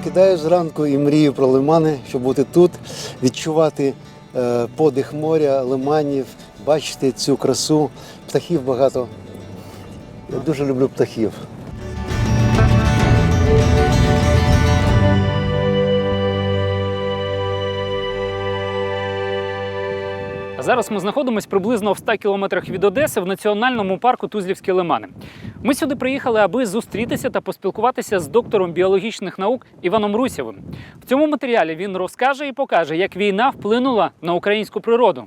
Прокидаю зранку і мрію про лимани, щоб бути тут, відчувати е, подих моря, лиманів, бачити цю красу. Птахів багато. Я дуже люблю птахів. Зараз ми знаходимося приблизно в 100 кілометрах від Одеси в національному парку Тузлівські лимани. Ми сюди приїхали, аби зустрітися та поспілкуватися з доктором біологічних наук Іваном Русєвим. В цьому матеріалі він розкаже і покаже, як війна вплинула на українську природу.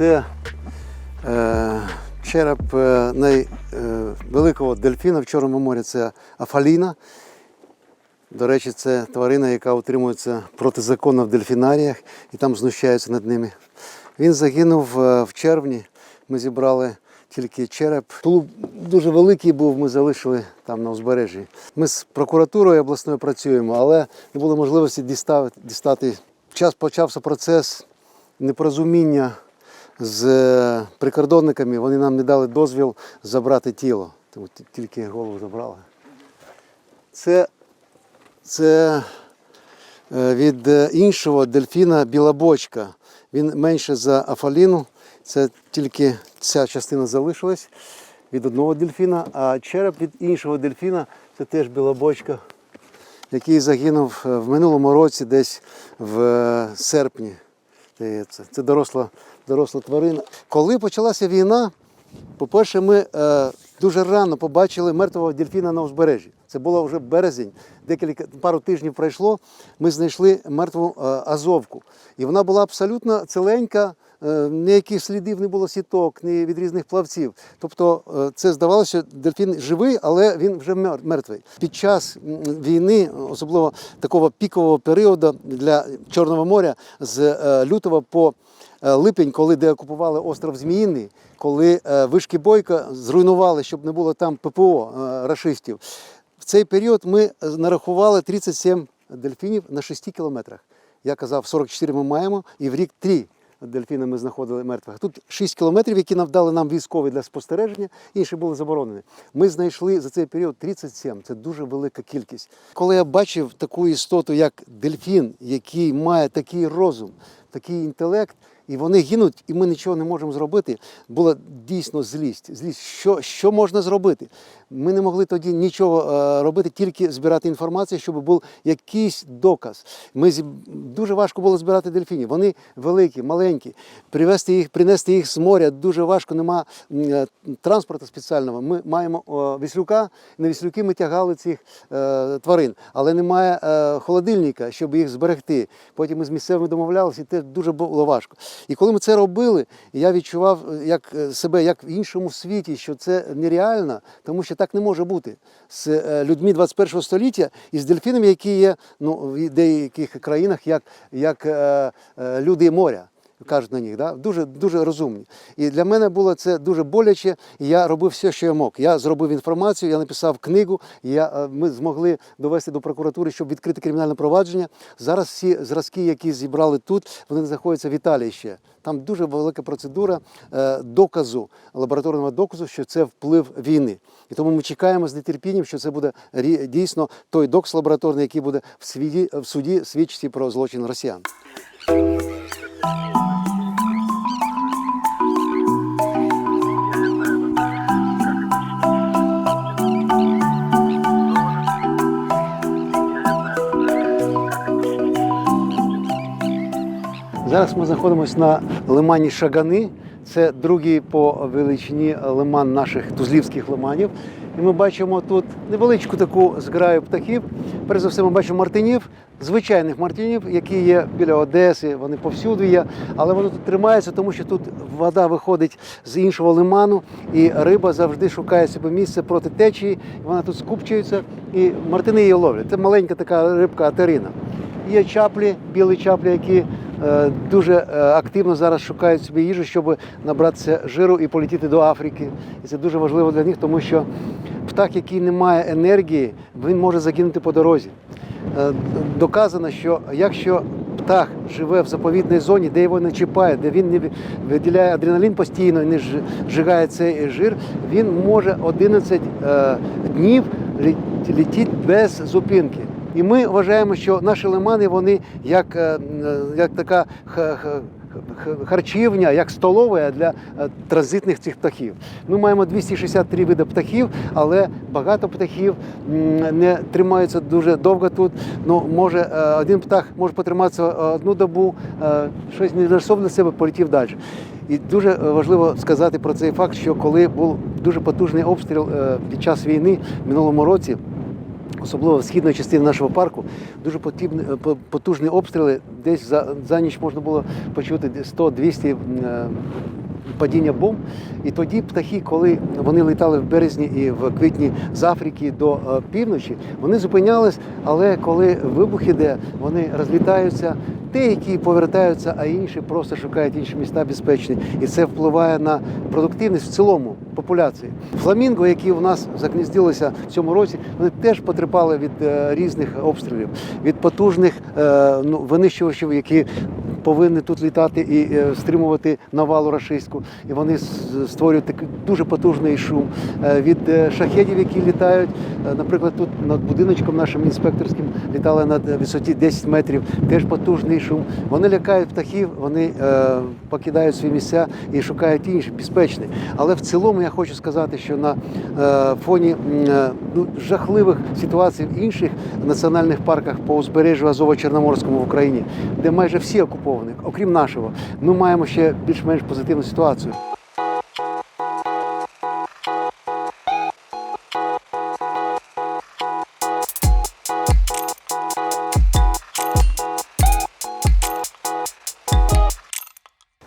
Це е, череп е, найвеликого дельфіна в Чорному морі це Афаліна. До речі, це тварина, яка утримується протизаконно в дельфінаріях і там знущаються над ними. Він загинув е, в червні. Ми зібрали тільки череп. Тулуб дуже великий був, ми залишили там на узбережжі. Ми з прокуратурою обласною працюємо, але не було можливості дістати. дістати. Час почався процес непорозуміння з е, прикордонниками. Вони нам не дали дозвіл забрати тіло. Тому тільки голову забрали. Це, це е, від е, іншого дельфіна білобочка. Він менше за афаліну. Це тільки ця частина залишилась від одного дельфіна, а череп від іншого дельфіна це теж білобочка, який загинув в минулому році, десь в серпні. Здається. Це доросла, доросла тварина. Коли почалася війна, по-перше, ми е, дуже рано побачили мертвого дельфіна на узбережжі. Це було вже березень, декілька пару тижнів пройшло. Ми знайшли мертву е, азовку. І вона була абсолютно ціленька, ніяких слідів не було сіток, ні від різних плавців. Тобто е, це здавалося, що дельфін живий, але він вже мертвий. Під час війни, особливо такого пікового періоду для Чорного моря, з е, лютого по е, липень, коли деокупували остров Зміїний, коли е, вишки Бойка зруйнували, щоб не було там ППО е, рашистів. В цей період ми е, нарахували 37 дельфінів на 6 кілометрах. Я казав, 44 ми маємо, і в рік 3 дельфіни ми знаходили мертвих. Тут 6 кілометрів, які нам дали нам військові для спостереження, інші були заборонені. Ми знайшли за цей період 37. Це дуже велика кількість. Коли я бачив таку істоту, як дельфін, який має такий розум, такий інтелект, і вони гинуть, і ми нічого не можемо зробити. Була дійсно злість. Злість, що, що можна зробити? Ми не могли тоді нічого е, робити, тільки збирати інформацію, щоб був якийсь доказ. Ми дуже важко було збирати дельфінів. Вони великі, маленькі. Привезти їх, принести їх з моря дуже важко. Нема е, транспорту спеціального. Ми маємо віслюка. На віслюки ми тягали цих е, тварин, але немає холодильника, щоб їх зберегти. Потім ми з місцевими домовлялися, і це дуже було важко. І коли ми це робили, я відчував е, як е, себе як в іншому світі, що це нереально, тому що так не може бути з е, людьми 21 століття і з дельфінами, які є ну, в деяких країнах, як, як люди моря. Кажуть на них, да? дуже дуже розумні. І для мене було це дуже боляче. І я робив все, що я мог. Я зробив інформацію, я написав книгу. Я, е, ми змогли довести до прокуратури, щоб відкрити кримінальне провадження. Зараз всі зразки, які зібрали тут, вони знаходяться в Італії ще. Там дуже велика процедура е, доказу, лабораторного доказу, що це вплив війни. І тому ми чекаємо з нетерпінням, що це буде дійсно той доказ лабораторний, який буде в суді свідчити про злочин росіян. Зараз ми знаходимося на лимані Шагани. Це другий по величині лиман наших тузлівських лиманів. І ми бачимо тут невеличку таку зграю птахів. Перш за все, ми бачимо мартинів, звичайних мартинів, які є біля Одеси, вони повсюди є, але вони тут тримаються, тому що тут вода виходить з іншого лиману, і риба завжди шукає собі місце проти течії. Вона тут скупчується, і мартини її ловлять. Це маленька така рибка атерина. є чаплі, білі чаплі, які дуже е, активно зараз шукають собі їжу, щоб набратися жиру і полетіти до Африки. І це дуже важливо для них, тому що птах, який не має енергії, він може загинути по дорозі. Е, Доказано, що якщо птах живе в заповідній зоні, де його не чіпає, де він не виділяє адреналін постійно і не зжигає цей жир, він може 11 е, днів лі- летіти без зупинки. І ми вважаємо, що наші лимани вони як, е, е, як така харчівня, як столова для е, транзитних цих птахів. Ми маємо 263 види птахів, але багато птахів не тримаються дуже довго тут. Ну, може, один птах може потриматися одну добу, щось не знайшов для себе, полетів далі. І дуже важливо сказати про цей факт, що коли був дуже потужний обстріл під час війни в минулому році, особливо в східної частини нашого парку, дуже потібні- е, потужні обстріли. Десь за, за ніч можна було почути 100-200 е, падіння бомб. І тоді птахи, коли вони літали в березні і в квітні з Африки до е, півночі, вони зупинялись, але коли вибух іде, вони розлітаються. Деякі повертаються, а інші просто шукають інші міста безпечні. І це впливає на продуктивність в цілому популяції. Фламінго, які у нас загніздилися в цьому році, вони теж потерпали від е, різних обстрілів, від потужних е, ну, винищувачів, які повинні тут літати і е, стримувати навалу рашистську. І вони створюють такий дуже потужний шум. Е, від е, шахедів, які літають, наприклад, тут над будиночком нашим інспекторським літали на висоті 10 метрів, теж потужний шум. Вони лякають птахів, вони покидають свої місця і шукають інші безпечні. Але в цілому я хочу сказати, що на фоні ну, жахливих ситуацій в інших національних парках по узбережжю Азово-Чорноморському в Україні, де майже всі окуповані, окрім нашого, ми маємо ще більш-менш позитивну ситуацію.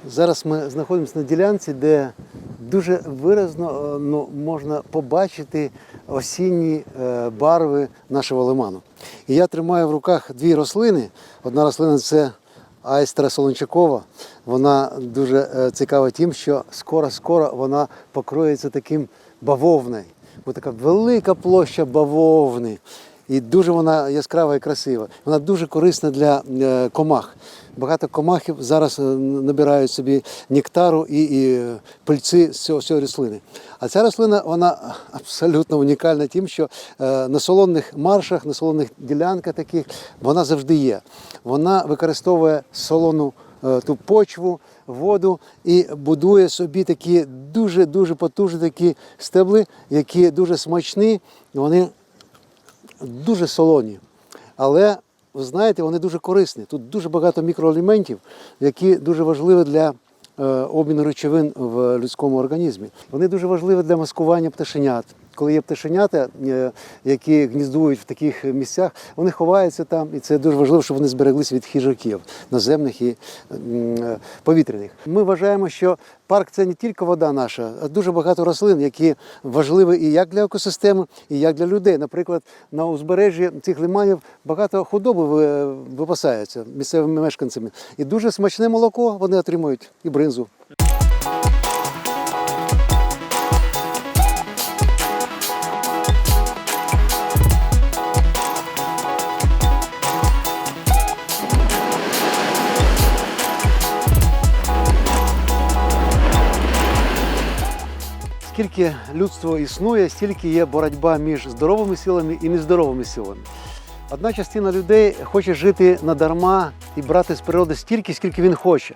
Зараз ми знаходимося на ділянці, де дуже виразно е, ну, можна побачити осінні е, барви нашого лиману. І я тримаю в руках дві рослини. Одна рослина це айстра солончакова. Вона дуже е, цікава тим, що скоро-скоро вона покроється таким бавовною. Бо така велика площа бавовни. І дуже вона яскрава і красива. Вона дуже корисна для е, комах. Багато комахів зараз е, набирають собі нектару і, і е, пильці з цього, цієї рослини. А ця рослина вона абсолютно унікальна тим, що на солоних маршах, на солоних ділянках таких вона завжди є. Вона використовує солону ту почву, воду і будує собі такі дуже дуже потужні такі стебли, які дуже смачні. Вони дуже солоні. Але ви знаєте, вони дуже корисні. Тут дуже багато мікроелементів, які дуже важливі для е, обміну речовин в людському організмі. Вони дуже важливі для маскування пташенят. Коли є пташенята, е, які гніздують в таких місцях, вони ховаються там, і це дуже важливо, щоб вони збереглися від хижаків наземних і е, повітряних. Ми вважаємо, що парк це не тільки вода наша, а дуже багато рослин, які важливі і як для екосистеми, і як для людей. Наприклад, на узбережжі цих лиманів багато худоби ви- випасається місцевими мешканцями. І дуже смачне молоко вони отримують і бринзу. Скільки людство існує, стільки є боротьба між здоровими силами і нездоровими силами. Одна частина людей хоче жити надарма і брати з природи стільки, скільки він хоче.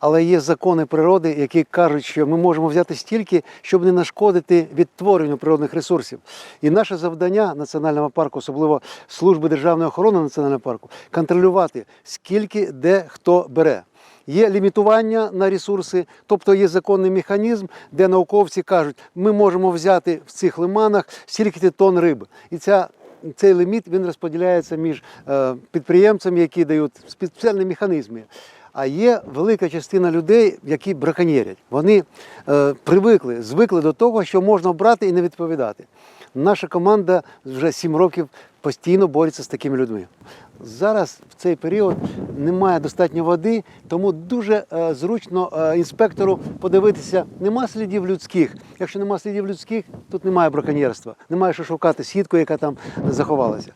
Але є закони природи, які кажуть, що ми можемо взяти стільки, щоб не нашкодити відтворенню природних ресурсів. І наше завдання національного парку, особливо служби державної охорони національного парку, контролювати, скільки де хто бере. Є лімітування на ресурси, тобто є законний механізм, де науковці кажуть, ми можемо взяти в цих лиманах стільки тонн риби. І ця, цей ліміт він розподіляється між е, підприємцями, які дають спеціальні механізми. А є велика частина людей, які браконьєрять. Вони е, привикли, звикли до того, що можна брати і не відповідати. Наша команда вже 7 років постійно бореться з такими людьми. Зараз в цей період немає достатньо води, тому дуже е, зручно е, інспектору подивитися, нема слідів людських. Якщо нема слідів людських, тут немає браконьєрства, немає що шукати сітку, яка там заховалася.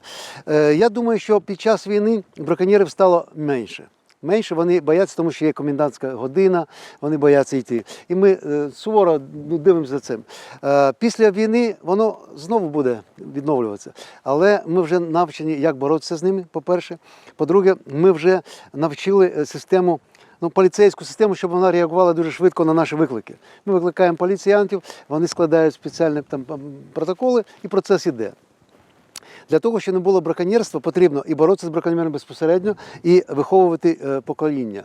Е, я думаю, що під час війни браконьєрів стало менше. Менше вони бояться, тому що є комендантська година, вони бояться йти. І ми е, суворо ну, дивимося за цим. Е, після війни воно знову буде відновлюватися. Але ми вже навчені, як боротися з ними, по-перше. По-друге, ми вже навчили е, систему. Ну, поліцейську систему, щоб вона реагувала дуже швидко на наші виклики. Ми викликаємо поліціянтів, вони складають спеціальні там протоколи, і процес іде. Для того, щоб не було браконьєрства, потрібно і боротися з браконьєром безпосередньо, і виховувати е, покоління.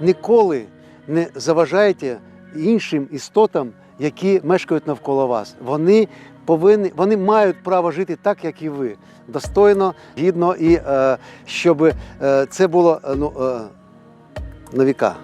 Ніколи не заважайте іншим істотам, які мешкають навколо вас. Вони повинні, вони мають право жити так, як і ви, достойно, гідно, і е, щоб е, це було е, ну, е, на віка.